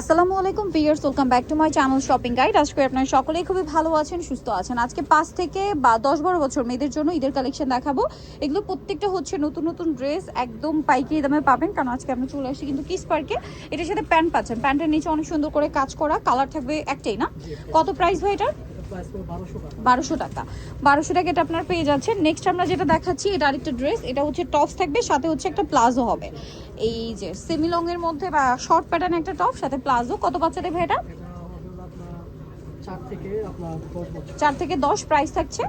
আসসালামু আলাইকুম viewers welcome back to my channel shopping guide আজকে আপনারা সকলেই খুবই ভালো আছেন, সুস্থ আছেন। আজকে পাঁচ থেকে বা দশ বারো বছর মেয়েদের জন্য ঈদের কালেকশন দেখাবো। এগুলো প্রত্যেকটা হচ্ছে নতুন নতুন ড্রেস একদম পাইকি দামে পাবেন। কারণ আজকে আমরা চলে আসি কিন্তু কিস পার্কে এটার সাথে প্যান্ট পাচ্ছেন। প্যান্টের নিচে অনেক সুন্দর করে কাজ করা কালার থাকবে একটাই না? কত প্রাইস হয় এটার? বারোশো টাকা। বারোশো টাকা। এটা আপনার পেয়ে যাচ্ছেন। নেক্সট আমরা যেটা দেখাচ্ছি এটা আরেকটা ড্রেস। এটা হচ্ছে টপস থাকবে সাথে হচ্ছে একটা প্লাজো হবে। এই যে সেমি লং এর মধ্যে বা শর্ট প্যাটার্ন একটা টপ সাথে প্লাজো। কত বাচ্চাদের ভাই এটা চার থেকে দশ প্রাইস থাকছে?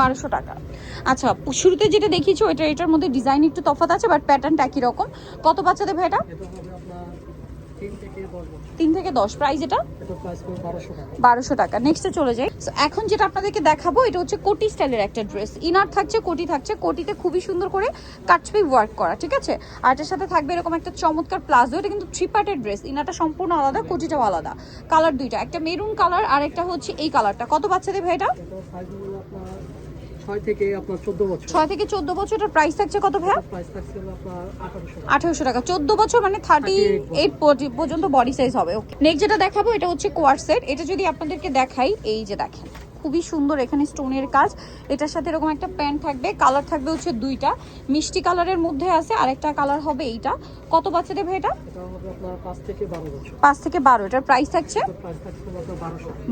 বারোশো টাকা। আচ্ছা শুরুতে যেটা দেখিয়েছো এটা এটার মধ্যে ডিজাইন একটু তফাৎ আছে বাট প্যাটার্নটা একই রকম। কত বাচ্চাদের ভাই এটা তিন থেকে দশ প্রাইস এটা? বারোশো টাকা। নেক্সটে চলে যাই। এখন যেটা আপনাদেরকে দেখাবো এটা হচ্ছে কোটি স্টাইলের একটা ড্রেস ইনার থাকছে কোটি থাকছে। কোটিতে খুবই সুন্দর করে কাটছবি ওয়ার্ক করা ঠিক আছে? আর এটার সাথে থাকবে এরকম একটা চমৎকার প্লাজো। এটা কিন্তু থ্রি পার্টের ড্রেস ইনারটা সম্পূর্ণ আলাদা কোটিটাও আলাদা। কালার দুইটা। একটা মেরুন কালার আর একটা হচ্ছে এই কালারটা কত বাচ্চাদের ভাই এটা? এটা সাইজ হলো আপনার ছয় থেকে আপনার চোদ্দ বছর। 6 থেকে চোদ্দ বছর এটার প্রাইস থাকছে কত ভাইয়া? প্রাইস থাকছে আপনার আঠারোশো টাকা। আঠারোশো টাকা। চোদ্দ বছর মানে থার্টি এইট পর্যন্ত বডি সাইজ হবে ওকে নেক্সট যেটা দেখাবো এটা হচ্ছে কোয়ার সেট এটা যদি আপনাদেরকে দেখাই এই যে দেখেন। খুবই সুন্দর এখানে স্টোনের কাজ। এটার সাথে এরকম একটা প্যান্ট থাকবে কালার থাকবে হচ্ছে দুইটা। মিষ্টি কালারের মধ্যে আছে আরেকটা কালার হবে এইটা। কত বাচ্চা দেবে এটা? পাঁচ থেকে বারো এটার প্রাইস থাকছে?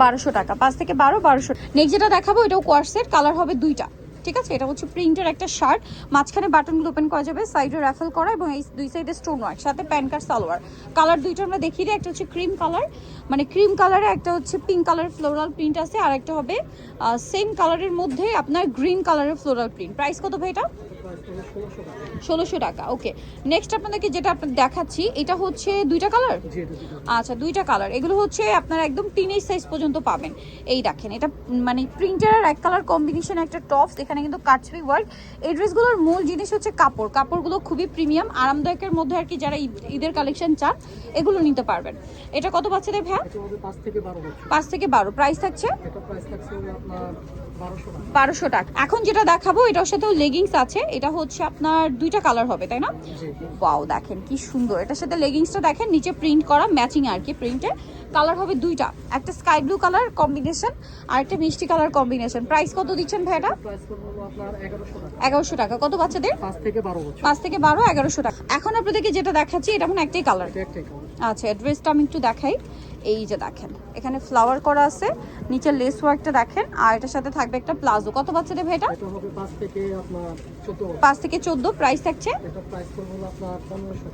বারোশো। টাকা পাঁচ থেকে বারো বারোশো। নেক্সট যেটা দেখাবো এটাও কোয়ার্সের কালার হবে দুইটা। ঠিক আছে? এটা হচ্ছে প্রিন্টের একটা শার্ট। মাঝখানে বাটনগুলো ওপেন করা যাবে সাইডে র্যাফেল করা এবং এই দুই সাইডে স্টোন ওয়ার্ক সাথে প্যান কার্ড সালোয়ার কালার দুইটা আমরা দেখিয়ে দিই একটা হচ্ছে ক্রিম কালার মানে ক্রিম কালারে একটা হচ্ছে পিঙ্ক কালার ফ্লোরাল প্রিন্ট আছে আর একটা হবে সেম কালারের মধ্যে আপনার গ্রিন কালারের ফ্লোরাল প্রিন্ট প্রাইস কত ভাই এটা? ষোলোশো টাকা ওকে। নেক্সট আপনাদেরকে যেটা আপনার দেখাচ্ছি এটা হচ্ছে দুইটা কালার। আচ্ছা দুইটা কালার এগুলো হচ্ছে আপনার একদম টিনেজ সাইজ পর্যন্ত পাবেন। এই দেখেন এটা মানে প্রিন্টার আর এক কালার কম্বিনেশন একটা টপস এখানে কিন্তু কাটছবি ওয়ার্ক এই ড্রেসগুলোর মূল জিনিস হচ্ছে কাপড়। কাপড়গুলো খুবই প্রিমিয়াম আরামদায়কের মধ্যে আর কি যারা ঈদ- ঈদের কালেকশন চান এগুলো নিতে পারবেন। এটা কত বাচ্চাদের ভ্যা এটা পাঁচ থেকে বারো বছর। পাঁচ থেকে বারো। প্রাইস থাকছে? এটা প্রাইস থাকছে আপনার বারোশো টাকা। এখন যেটা দেখাবো এটার সাথেও লেগিংস আছে। এটা হচ্ছে আপনার দুইটা কালার হবে তাই না? ওয়াও দেখেন কি সুন্দর। এটার সাথে লেগিংসটা দেখেন নিচে প্রিন্ট করা ম্যাচিং আর কি প্রিন্টে কালার হবে দুইটা। একটা স্কাই ব্লু কালার কম্বিনেশন আর একটা মিষ্টি কালার কম্বিনেশন প্রাইস কত দিচ্ছেন ভাইটা এগারোশো টাকা। কত বাচ্চাদের? পাঁচ থেকে বারো এগারোশো টাকা। এখন আপনাদেরকে যেটা দেখাচ্ছি এটা এখন একটাই কালার আচ্ছা ড্রেসটা আমি একটু দেখাই। এই যে দেখেন এখানে ফ্লাওয়ার করা আছে নিচে লেস ওয়ার্কটা দেখেন আর এটার সাথে থাকবে একটা প্লাজো। কত বাচ্চাদের ভাইটা? এটা পাঁচ থেকে চোদ্দ। প্রাইস থাকছে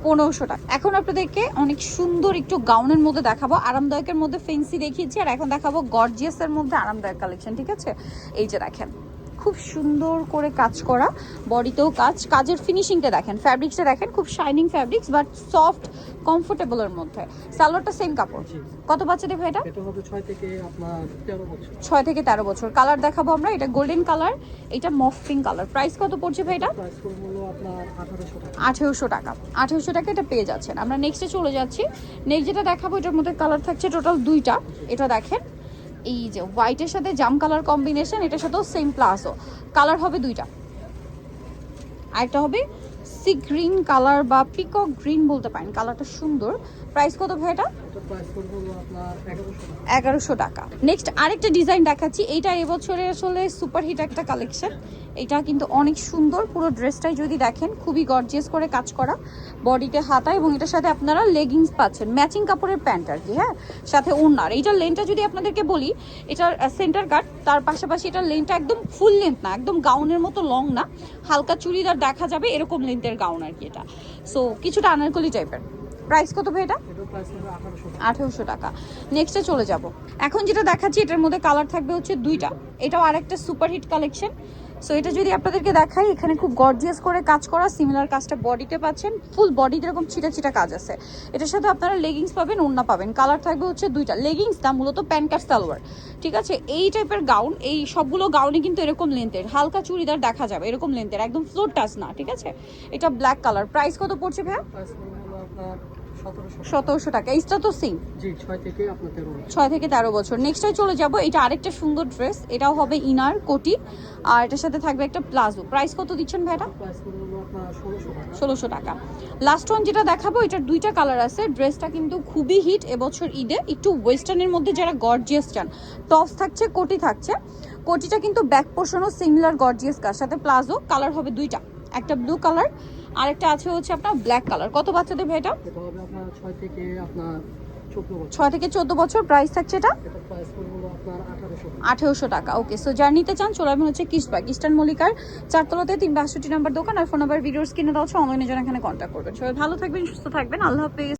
পনেরোশো টাকা। এখন আপনাদেরকে অনেক সুন্দর একটু গাউনের মধ্যে দেখাবো। আরামদায়কের মধ্যে ফেন্সি দেখিয়েছি আর এখন দেখাবো গর্জিয়াসের মধ্যে আরামদায়ক কালেকশন ঠিক আছে? এই যে দেখেন খুব সুন্দর করে কাজ করা বডিতেও কাজ। কাজের ফিনিশিংটা দেখেন ফ্যাব্রিক্সটা দেখেন খুব শাইনিং ফ্যাব্রিক্স বাট সফট কমফোর্টেবলের মধ্যে। সালোয়ারটা সেম কাপড়। কত বাচ্চাদের ভাই এটা ছয় থেকে তেরো বছর। কালার দেখাবো আমরা এটা গোল্ডেন কালার এটা মফ পিঙ্ক কালার প্রাইস কত পড়ছে ভাই এটা আঠেরোশো টাকা। আঠেরোশো টাকা। এটা পেয়ে যাচ্ছেন। আমরা নেক্সটে চলে যাচ্ছি। নেক্সট যেটা দেখাবো এটার মধ্যে কালার থাকছে টোটাল দুইটা। এটা দেখেন এই যে হোয়াইটের সাথে জাম কালার কম্বিনেশন এটার সাথেও সেম প্লাসও কালার হবে দুইটা। আরেকটা হবে সি গ্রিন কালার বা পিকক গ্রিন বলতে পারেন। কালারটা সুন্দর। প্রাইস কত ভাই এগারোশো টাকা। নেক্সট আরেকটা ডিজাইন দেখাচ্ছি। এইটা এবছরে আসলে সুপারহিট একটা কালেকশন এটা কিন্তু অনেক সুন্দর, পুরো ড্রেসটাই যদি দেখেন, খুবই গর্জিয়াস করে কাজ করা। বডিতে হাতা এবং এটার সাথে আপনারা লেগিংস পাচ্ছেন। ম্যাচিং কাপড়ের প্যান্ট আর কি হ্যাঁ? সাথে ওড়নার এইটার লেনটা যদি আপনাদেরকে বলি, এটার সেন্টার কাট তার পাশাপাশি এটার লেনটা একদম ফুল লেন্থ না, একদম গাউনের মতো লং না। হালকা চুড়িদার দেখা যাবে এরকম লেন্থের গাউন আর কি এটা। সো কিছুটা আনারকলি টাইপের প্রাইস কত ভাই এটা? আঠারোশো টাকা। নেক্সটে চলে যাব। এখন যেটা দেখাচ্ছি, এটার মধ্যে কালার থাকবে হচ্ছে দুইটা। এটাও আরেকটা সুপারহিট কালেকশন সো এটা যদি আপনাদেরকে দেখাই, এখানে খুব গর্জিয়াস করে কাজ করা সিমিলার কাজটা বডিতে পাচ্ছেন। ফুল বডিতে এরকম ছিটা ছিটা কাজ আছে। এটার সাথে আপনারা লেগিংস পাবেন, ওড়না পাবেন। কালার থাকবে হচ্ছে দুইটা। লেগিংস না মূলত প্যান্ট কাট সালোয়ার ঠিক আছে? এই টাইপের গাউন এই সবগুলো গাউনে কিন্তু এরকম লেন্থের হালকা চুড়িদার দেখা যাবে, এরকম লেন্থের একদম ফ্লোর টাচ না, ঠিক আছে? এটা ব্ল্যাক কালার প্রাইস কত পড়ছে ভাইয়া? সতেরোশো। টাকা। এইটা তো সেম জি ছয় থেকে তেরো বছর। ছয় থেকে তেরো বছর। নেক্সটে চলে যাব। এটা আরেকটা সুন্দর ড্রেস এটাও হবে ইনার কোটি। আর এটার সাথে থাকবে একটা প্লাজো। প্রাইস কত দিচ্ছেন ভাইটা ষোলোশো টাকা। লাস্ট ওয়ান যেটা দেখাবো এটার দুইটা কালার আছে। ড্রেসটা কিন্তু খুবই হিট এবছর ঈদে। একটু ওয়েস্টার্নের মধ্যে যারা গর্জিয়াস চান টপস থাকছে কোটি থাকছে। কোটিটা কিন্তু ব্যাক পোর্শনও সিমিলার গর্জিয়াস কার সাথে? প্লাজো কালার হবে দুইটা। একটা ব্লু কালার আর একটা আছে হচ্ছে আপনার ব্ল্যাক কালার কত বাচ্চাদের ভাই এটা? ছয় থেকে চোদ্দ বছর। প্রাইস থাকছে এটা? আঠেরোশো টাকা। ওকে সো যার নিতে চান চলে আসবেন হচ্ছে কিস্টবাগ ইস্টার্ন মল্লিকার চারতলাতে তিন বাষট্টি নাম্বার দোকান আর ফোন নাম্বার ভিডিওস কিনে দেওয়া হচ্ছে অনলাইনে জন্য এখানে কন্ট্যাক্ট করবেন। সবাই ভালো থাকবেন সুস্থ থাকবেন আল্লাহ হাফিজ।